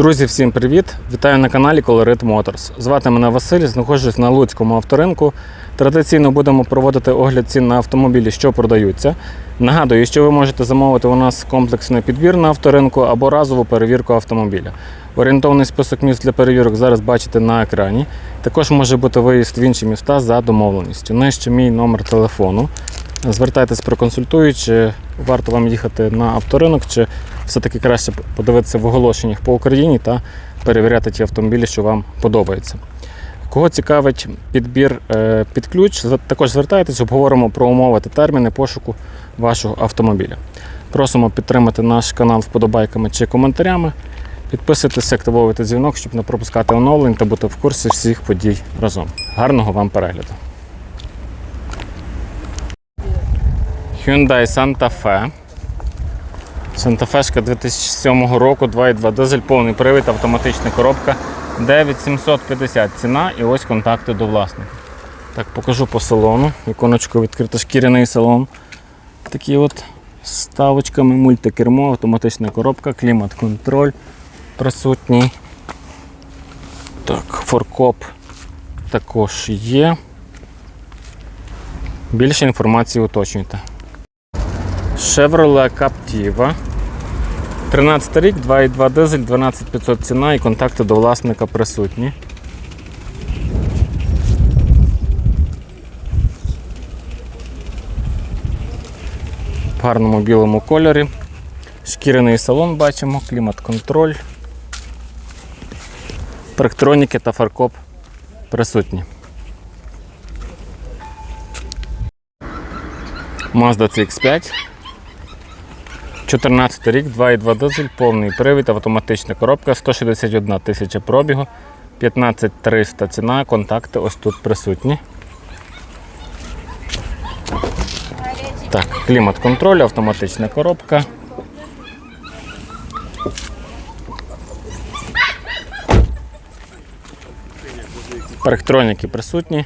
Друзі, всім привіт! Вітаю на каналі Colorit Motors. Звати мене Василь, знаходжусь на Луцькому авторинку. Традиційно будемо проводити огляд цін на автомобілі, що продаються. Нагадую, що ви можете замовити у нас комплексний підбір на авторинку або разову перевірку автомобіля. Орієнтовний список міст для перевірок зараз бачите на екрані. Також може бути виїзд в інші міста за домовленістю. Нижче мій номер телефону. Звертайтесь, проконсультую, чи варто вам їхати на авторинок, чи все-таки краще подивитися в оголошеннях по Україні та перевіряти ті автомобілі, що вам подобаються. Кого цікавить підбір е, під ключ, також звертайтесь, обговоримо про умови та терміни пошуку вашого автомобіля. Просимо підтримати наш канал вподобайками чи коментарями. Підписуйтесь, активовуйте дзвінок, щоб не пропускати оновлень та бути в курсі всіх подій разом. Гарного вам перегляду! Hyundai Santa Fe. Fe 2007 року, 2.2 дизель, повний привід, автоматична коробка. 9750 ціна і ось контакти до власника. Так, покажу по салону. Віконечко відкрито шкіряний салон. Такі от ставочками, мультикермо, автоматична коробка, клімат-контроль присутній. Так, форкоп також є. Більше інформації уточнюйте. Chevrolet Captiva. 13 рік, 2,2 дизель, 12500 ціна і контакти до власника присутні. В гарному білому кольорі. Шкіряний салон бачимо, клімат-контроль. Парктроніки та фаркоп присутні. Mazda CX5. 14 рік, 2,2 дизель, повний привід, автоматична коробка, 161 тисяча пробігу, 15300 ціна, контакти ось тут присутні. Так, клімат-контроль, автоматична коробка. Парктроніки присутні.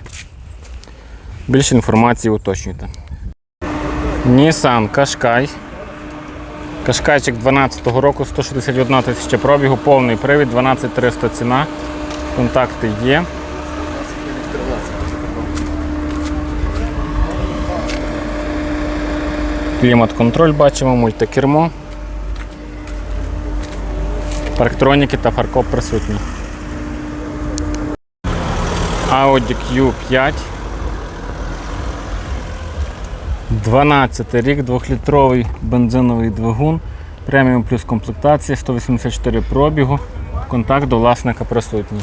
Більше інформації уточнюйте. Nissan Qashqai. Кашкайчик 12-го року, 161 тисяча пробігу, повний привід, 12300 ціна. Контакти є. Клімат-контроль бачимо, мультикермо. Парктроніки та фаркоп присутні. Audi Q5. 12 рік, 2-літровий бензиновий двигун, преміум плюс комплектація, 184 пробігу, контакт до власника присутній.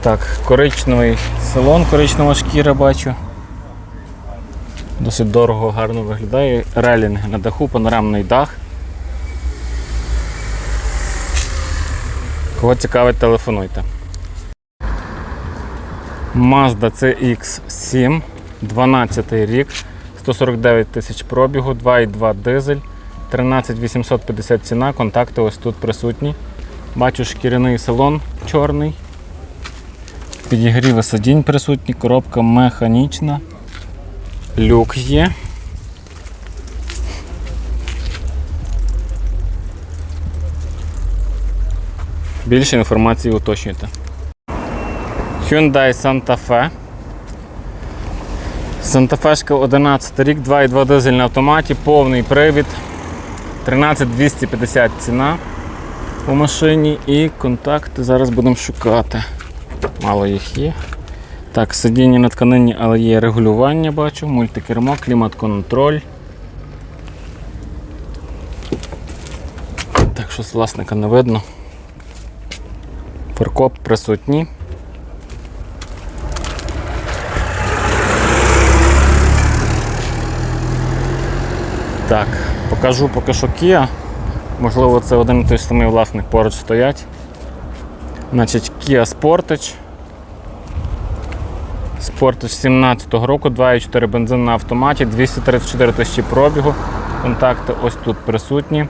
Так, коричневий салон, коричнева шкіра бачу. Досить дорого, гарно виглядає. Релінги на даху, панорамний дах. Кого цікавить, телефонуйте. Mazda CX7, 12 рік. 149 тисяч пробігу, 2,2 дизель, 13850 ціна, контакти ось тут присутні. Бачу шкіряний салон чорний. Підігріви сидінь присутні, коробка механічна. Люк є. Більше інформації уточнюйте. Hyundai Santa Fe. Сантафешка 11 рік, 2,2 дизель на автоматі, повний привід, 13250 ціна у машині і контакти зараз будемо шукати. Мало їх є. Так, сидіння на тканині, але є регулювання, бачу, мультикермо, клімат-контроль. Так, з власника не видно. Фаркоп присутній. Так, покажу поки що Kia. Можливо, це один і той самий власник поруч стоять. Значить, Kia Sportage. Sportage 17-го року, 2,4 бензин на автоматі, 234 тисячі пробігу. Контакти ось тут присутні.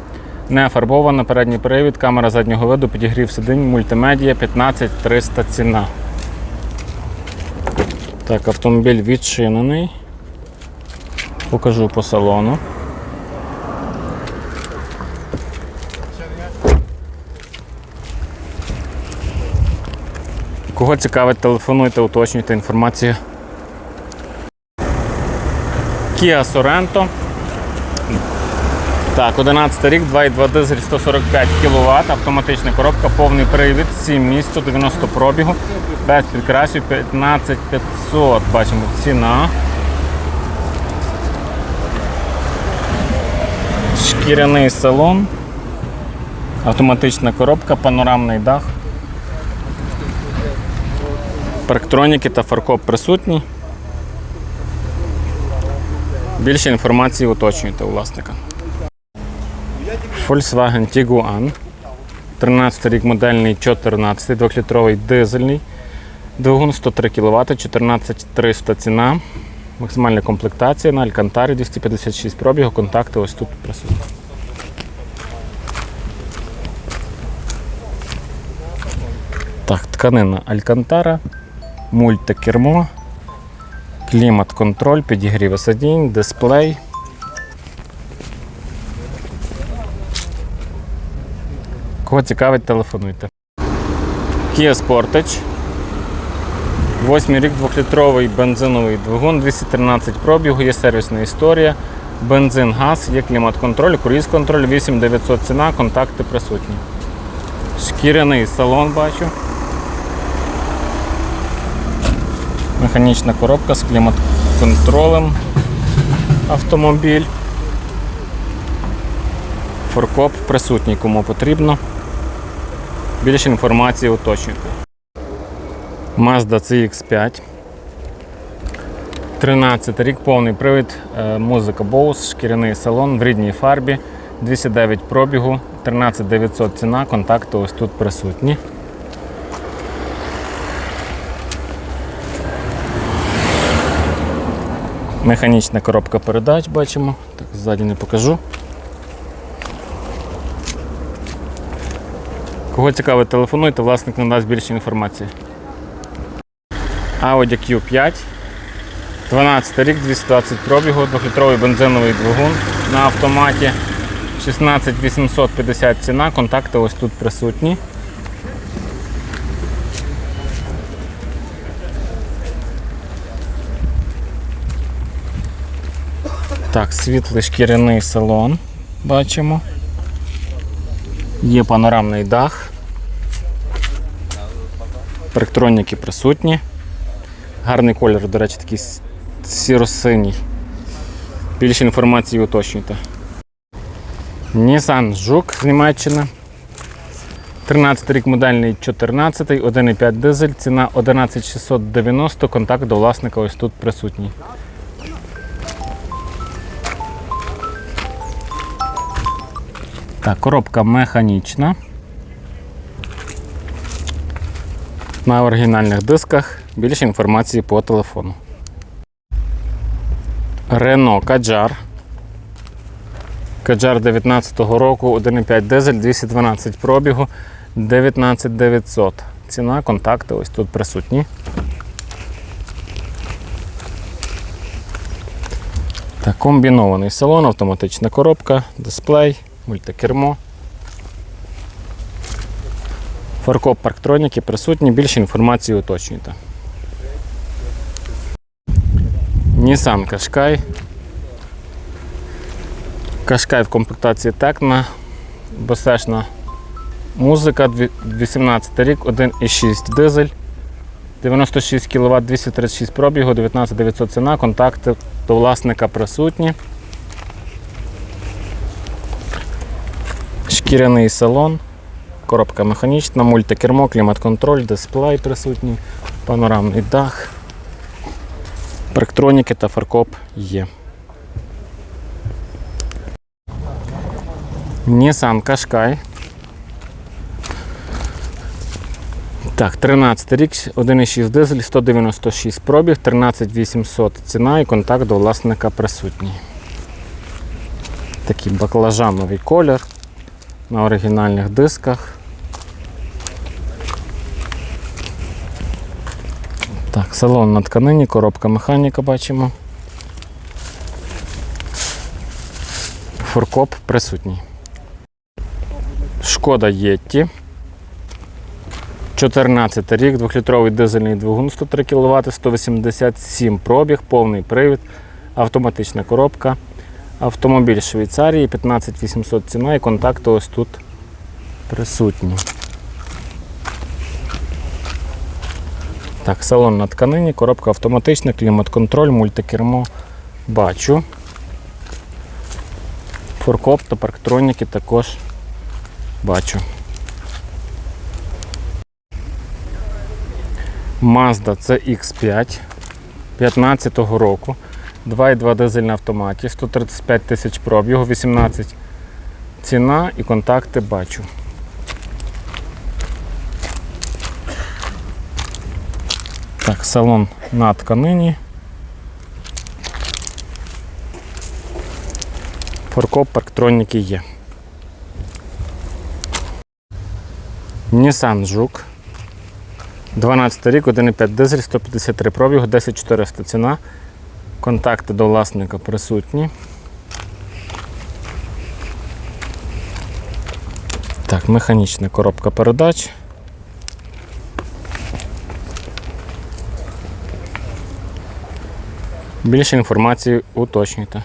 Не фарбована, передній привід, камера заднього виду, підігрів сидінь, мультимедіа, 15300 ціна. Так, автомобіль відчинений. Покажу по салону. Кого цікавить, телефонуйте, уточнюйте інформацію. Kia Sorento. Так, 11 рік, 2,2 дизель, 145 кВт, автоматична коробка, повний привід, 7 місць, 190 пробігу, без підкрасів 15500. Бачимо ціна. Шкіряний салон, автоматична коробка, панорамний дах. Парктроніки та фаркоп присутні. Більше інформації уточнюйте у власника. Volkswagen Tiguan. 13 рік модельний 14, 2-літровий дизельний. Двигун 103 кВт, 14300 ціна. Максимальна комплектація на Алькантарі 256 пробігу. Контакти ось тут присутні. Так, тканина Алькантара, мультикермо, клімат-контроль, підігрів сидінь, дисплей. Кого цікавить, телефонуйте. Kia Sportage. Восьмий рік, двохлітровий бензиновий двигун, 213 пробігу, є сервісна історія. Бензин, газ, є клімат-контроль, круїз-контроль, 8900 ціна, контакти присутні. Шкіряний салон бачу. Механічна коробка з клімат-контролем. Автомобіль. Форкоп присутній, кому потрібно. Більше інформації уточнюйте. Mazda CX5. 13 рік, повний привід, е, музика Bose, шкіряний салон в рідній фарбі, 209 пробігу, 13900 ціна, контакти ось тут присутні. Механічна коробка передач бачимо. Так, ззаді не покажу. Кого цікавить, телефонуйте, власник надасть більше інформації. Audi Q5. 12 рік, 220 пробігу, 2-літровий бензиновий двигун на автоматі. 16850 ціна, контакти ось тут присутні. Так, світлий шкіряний салон бачимо. Є панорамний дах. Парктроніки присутні. Гарний колір, до речі, такий сіро-синій. Більше інформації уточнюйте. Nissan Жук з Німеччини. 13 рік модельний 14, 1,5 дизель, ціна 11690, контакт до власника ось тут присутній. Так, коробка механічна. На оригінальних дисках більше інформації по телефону. Renault Kadjar. Kadjar 19-го року, 1,5 дизель, 212 пробігу, 19900. Ціна, контакти ось тут присутні. Так, комбінований салон, автоматична коробка, дисплей, мультикермо. Фаркоп парктроніки присутні, більше інформації уточнюйте. Nissan Qashqai. Qashqai в комплектації Tecna. Безсешна музика, 18 рік, 1,6 дизель. 96 кВт, 236 пробігу, 19900 ціна, контакти до власника присутні. Шкіряний салон, коробка механічна, мультикермо, клімат-контроль, дисплей присутній, панорамний дах, парктроніки та фаркоп є. Nissan Qashqai. Так, 13 рік, 1,6 дизель, 196 пробіг, 13800 ціна і контакт до власника присутній. Такий баклажановий колір на оригінальних дисках. Так, салон на тканині, коробка механіка бачимо. Форкоп присутній. Шкода Єтті. 14 рік, 2-літровий дизельний двигун 103 кВт, 187 пробіг, повний привід, автоматична коробка. Автомобіль Швейцарії, 15 800 ціна і контакти ось тут присутні. Так, салон на тканині, коробка автоматична, клімат-контроль, мультикермо. Бачу. Форкоп та парктроніки також бачу. Mazda CX5 15-го року. 2,2 дизель на автоматі, 135 тисяч пробігу, 18 ціна і контакти бачу. Так, салон на тканині. Форкоп парктроніки є. Nissan Жук. 12 рік, 1,5 дизель, 153 пробігу, 10400 ціна. Контакти до власника присутні. Так, механічна коробка передач. Більше інформації уточнюйте.